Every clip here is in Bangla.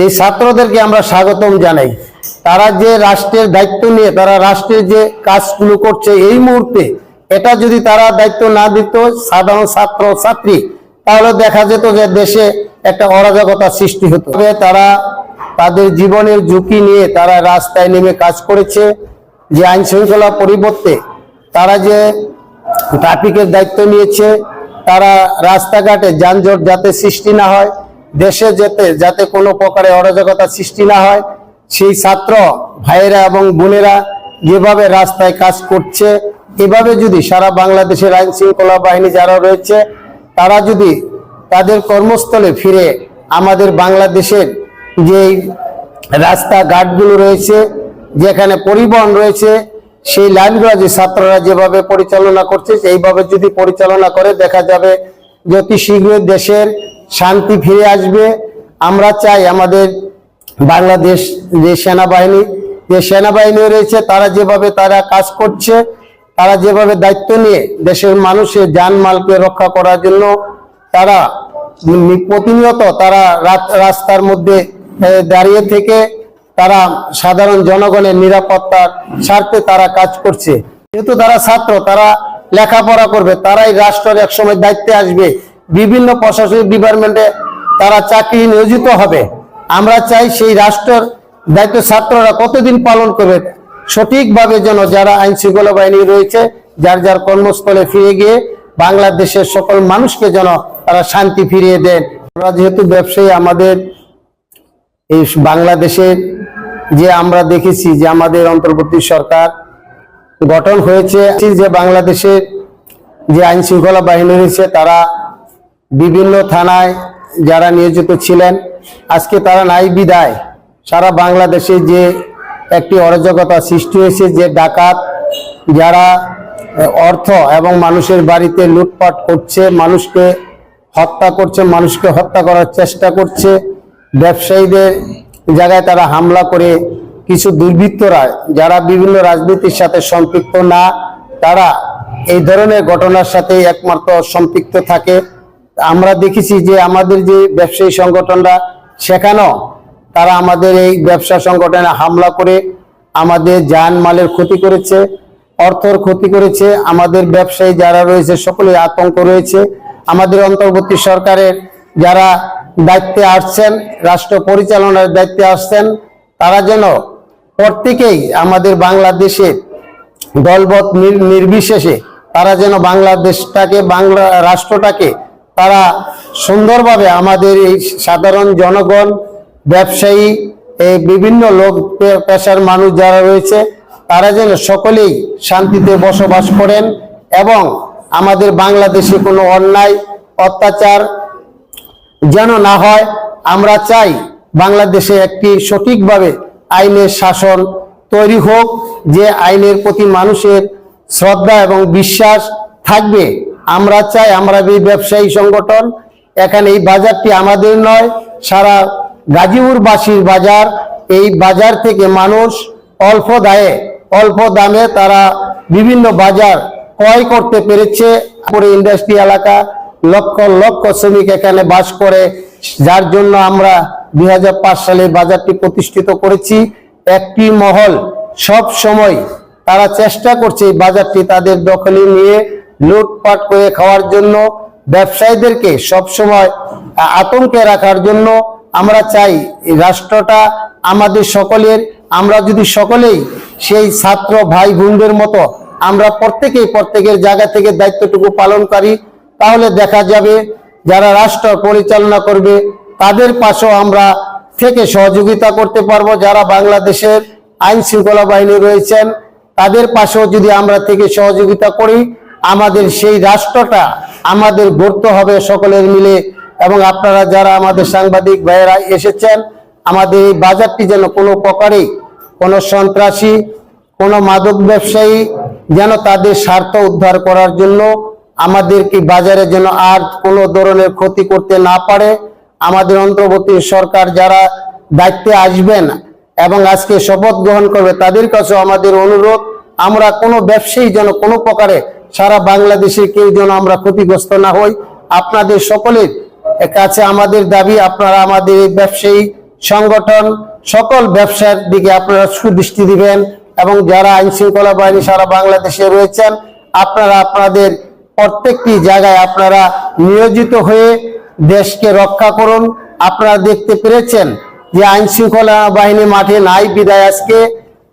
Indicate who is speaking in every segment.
Speaker 1: এই ছাত্রদেরকে আমরা স্বাগতম জানাই। তারা যে রাষ্ট্রের দায়িত্ব নিয়ে, তারা রাষ্ট্রের যে কাজগুলো করছে এই মুহূর্তে, এটা যদি তারা দায়িত্ব না দিত, সাধারণ ছাত্র ছাত্রী, তাহলে দেখা যেত যে দেশে একটা অরাজকতা সৃষ্টি হতো। তারা তাদের জীবনের ঝুঁকি নিয়ে তারা রাস্তায় নেমে কাজ করেছে। যে আইন শৃঙ্খলা পরিবর্তে তারা যে ট্রাফিকের দায়িত্ব নিয়েছে, তারা রাস্তাঘাটে যানজট যাতে সৃষ্টি না হয় দেশে যেতে, যাতে কোনো প্রকারে অরাজকতা সৃষ্টি না হয়, সেই ছাত্র ভাইয়েরা এবং বোনেরা যেভাবে রাস্তায় কাজ করছে, এভাবে যদি সারা বাংলাদেশের আইন শৃঙ্খলা বাহিনী যারা রয়েছে, তারা যদি তাদের কর্মস্থলে ফিরে আমাদের বাংলাদেশের যে রাস্তাঘাটগুলো রয়েছে, যেখানে পরিবহন রয়েছে, সেই লাইনগুলো যে ছাত্ররা যেভাবে পরিচালনা করছে এইভাবে যদি পরিচালনা করে, দেখা যাবে অতি শীঘ্রই দেশের শান্তি ফিরে আসবে। আমরা চাই আমাদের বাংলাদেশ, যে সেনাবাহিনী যে সেনাবাহিনী রয়েছে, তারা যেভাবে তারা কাজ করছে, তারা যেভাবে দায়িত্ব নিয়ে দেশের মানুষের জানমালকে রক্ষা করার জন্য তারা প্রতিনিয়ত তারা রাস্তার মধ্যে দাঁড়িয়ে থেকে তারা সাধারণ জনগণের নিরাপত্তার স্বার্থে তারা কাজ করছে। যেহেতু তারা ছাত্র, তারা লেখাপড়া করবে, তারাই রাষ্ট্রের একসময় দায়িত্বে আসবে। বিভিন্ন প্রশাসনিক ডিপার্টমেন্টে তারা চাকরি নিয়োজিত হবে। আমরা চাই সেই রাষ্ট্রের দায়িত্ব ছাত্ররা কতদিন পালন করবে, সঠিকভাবে যেন যারা আইন শৃঙ্খলা বাহিনী রয়েছে, যার যার কর্মস্থলে ফিরে গিয়ে বাংলাদেশের সকল মানুষকে যেন তারা শান্তি ফিরিয়ে দেন। আমরা যেহেতু ব্যবসায়ী, আমাদের এই বাংলাদেশের যে আমরা দেখেছি যে আমাদের অন্তর্বর্তী সরকার গঠন হয়েছে যে বাংলাদেশের যে আইন শৃঙ্খলা বাহিনী রয়েছে, তারা বিভিন্ন থানায় যারা নিয়োজিত ছিলেন, আজকে তারা নাই বিদায়। সারা বাংলাদেশে যে একটি অরাজকতা সৃষ্টি হয়েছে, যে ডাকাত যারা অর্থ এবং মানুষের বাড়িতে লুটপাট করছে, মানুষকে হত্যা করছে, মানুষকে হত্যা করার চেষ্টা করছে, ব্যবসায়ীদের জায়গায় তারা হামলা করে কিছু দুর্বৃত্তরা যারা বিভিন্ন রাজনীতির সাথে সম্পৃক্ত না, তারা এই ধরনের ঘটনার সাথে একমাত্র সম্পৃক্ত থাকে। আমরা দেখেছি যে আমাদের যে ব্যবসায়ী সংগঠনরা সেখানেও তারা আমাদের এই ব্যবসা সংগঠনে হামলা করে আমাদের যান মালের ক্ষতি করেছে, অর্থর ক্ষতি করেছে। আমাদের ব্যবসায়ী যারা রয়েছে সকলে আতঙ্ক রয়েছে। আমাদের অন্তর্বর্তী সরকারের যারা দায়িত্বে আসছেন, রাষ্ট্র পরিচালনার দায়িত্বে আসছেন, তারা যেন প্রত্যেকেই আমাদের বাংলাদেশে দলবত নির- নির্বিশেষে তারা যেন বাংলাদেশটাকে, বাংলা রাষ্ট্রটাকে তারা সুন্দরভাবে আমাদের এই সাধারণ জনগণ, ব্যবসায়ী, এই বিভিন্ন লোক পেশার মানুষ যারা রয়েছে, তারা যেন সকলেই শান্তিতে বসবাস করেন এবং আমাদের বাংলাদেশে কোনো অন্যায়, অত্যাচার যেন না হয়, আমরা চাই বাংলাদেশে একটি সঠিকভাবে আইনের শাসন তৈরি হোক, যে আইনের প্রতি মানুষের শ্রদ্ধা এবং বিশ্বাস থাকবে, আমরা চাই আমরা এই ব্যবসায়ী সংগঠন, এখানে এই বাজারটি আমাদের নয়, সারা গাজীপুরবাসীর বাজার, এই বাজার থেকে মানুষ অল্প দায়ে, অল্প দামে তারা বিভিন্ন বাজার ক্রয় করতে পেরেছে। পরে ইন্ডাস্ট্রি এলাকা লক্ষ লক্ষ শ্রমিক এখানে বাস করে, যার জন্য আমরা দুই হাজার পাঁচ সালে বাজারটি প্রতিষ্ঠিত করেছি। একটি মহল সব সময় তারা চেষ্টা করছে এই বাজারটি তাদের দখলে নিয়ে লুটপাট করে খাওয়ার জন্য। ব্যবসায়ীদেরকে সব সময় আতঙ্কে রাখার জন্য আমরা চাই রাষ্ট্রটা আমাদের সকলের। আমরা যদি সকলেই সেই ছাত্র ভাই বোনদের মতো আমরা প্রত্যেকেই প্রত্যেকের জায়গা থেকে দায়িত্বটুকু পালন করি তাহলে দেখা যাবে যারা রাষ্ট্র পরিচালনা করবে তাদের পাশেও আমরা থেকে সহযোগিতা করতে পারব। যারা বাংলাদেশের আইন শৃঙ্খলা বাহিনী রয়েছেন, তাদের পাশেও যদি আমরা থেকে সহযোগিতা করি, আমাদের সেই রাষ্ট্রটা আমাদের গড়তে হবে সকলের মিলে। এবং আপনারা যারা আমাদের সাংবাদিক ভাইয়েরা এসেছেন, আমাদের এই বাজারটি যেন কোনো প্রকারেই কোনো সন্ত্রাসী, কোনো মাদক ব্যবসায়ী যেন তাদের স্বার্থ উদ্ধার করার জন্য আমাদেরকে বাজারে যেন আর কোনো ধরনের ক্ষতি করতে না পারে। আমাদের অন্তর্বর্তী সরকার যারা দায়িত্বে আসবেন এবং আজকে শপথ গ্রহণ করবে, তাদের কাছেও আমাদের অনুরোধ, আমরা কোনো ব্যবসায়ী যেন কোনো প্রকারে সারা বাংলাদেশে কেউ যেন আমরা ক্ষতিগ্রস্ত না হই। আপনাদের সকলের কাছে আমাদের দাবি, আপনারা আমাদের ব্যবসায়ী সংগঠন, সকল ব্যবসার দিকে আপনারা সুদৃষ্টি দিবেন এবং যারা আইন শৃঙ্খলা বাহিনী সারা বাংলাদেশে রয়েছেন, আপনারা আপনাদের প্রত্যেকটি জায়গায় আপনারা নিয়োজিত হয়ে দেশকে রক্ষা করুন। আপনারা দেখতে পেরেছেন যে আইন শৃঙ্খলা বাহিনী মাঠে নাই বিদায় আজকে।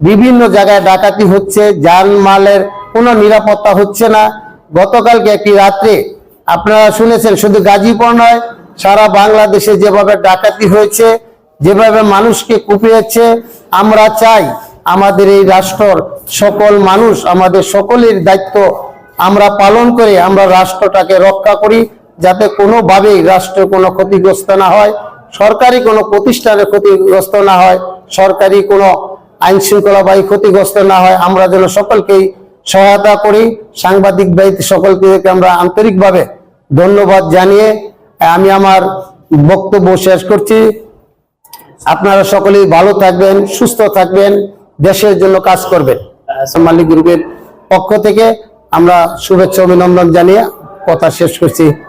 Speaker 1: বিভিন্ন জায়গায় ডাকাতি হচ্ছে জানমালের কোনো নিরাপত্তা হচ্ছে না। গতকালকে একটি রাত্রে আপনারা শুনেছেন, শুধু গাজীপুর নয়, সারা বাংলাদেশে যেভাবে ডাকাতি হয়েছে, যেভাবে মানুষকে কুপিয়েছে, আমরা চাই আমাদের এই রাষ্ট্রর সকল মানুষ, আমাদের সকলের দায়িত্ব আমরা পালন করে আমরা রাষ্ট্রটাকে রক্ষা করি। যাতে কোনোভাবেই রাষ্ট্র কোনো ক্ষতিগ্রস্ত না হয়, সরকারি কোনো প্রতিষ্ঠানের ক্ষতিগ্রস্ত না হয়, সরকারি কোনো আইন শৃঙ্খলা বাহী ক্ষতিগ্রস্ত না হয়, আমরা যেন সকলকেই সহায়তা করি। সাংবাদিক ভাই সকলকে আমরা আন্তরিকভাবে ধন্যবাদ জানিয়ে আমি আমার বক্তব্য শেষ করছি। আপনারা সকলেই ভালো থাকবেন, সুস্থ থাকবেন, দেশের জন্য কাজ করবেন। মালিক গ্রুপের পক্ষ থেকে আমরা শুভেচ্ছা, অভিনন্দন জানিয়ে কথা শেষ করছি।